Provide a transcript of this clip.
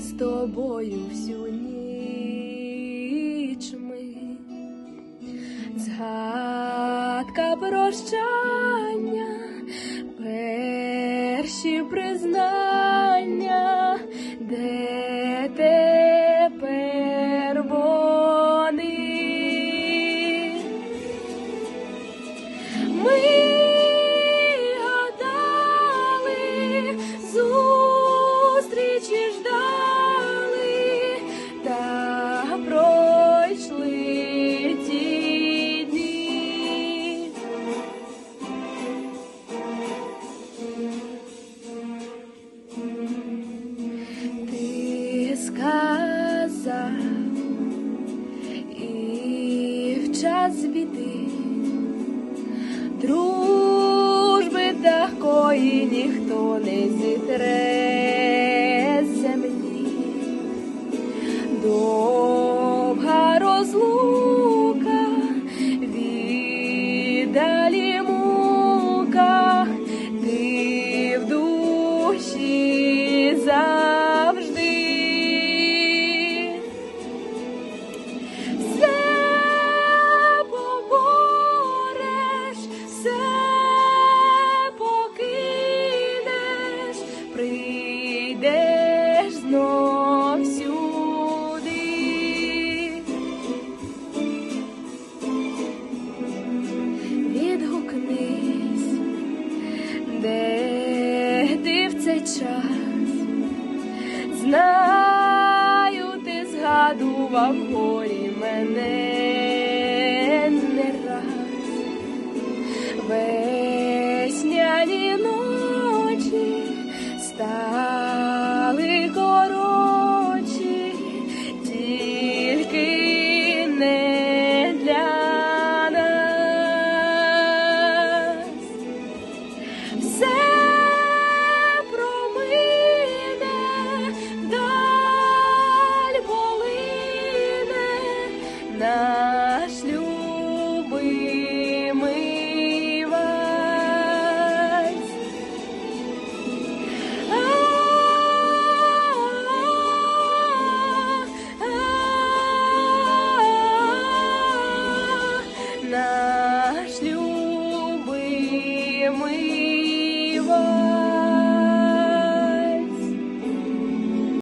з тобою всю ніч ми. Згадка прощання, перші признання, сказав. І в час біди дружби такої ніхто не зітре час. Знаю, ти згадував горі мене не раз. Весняні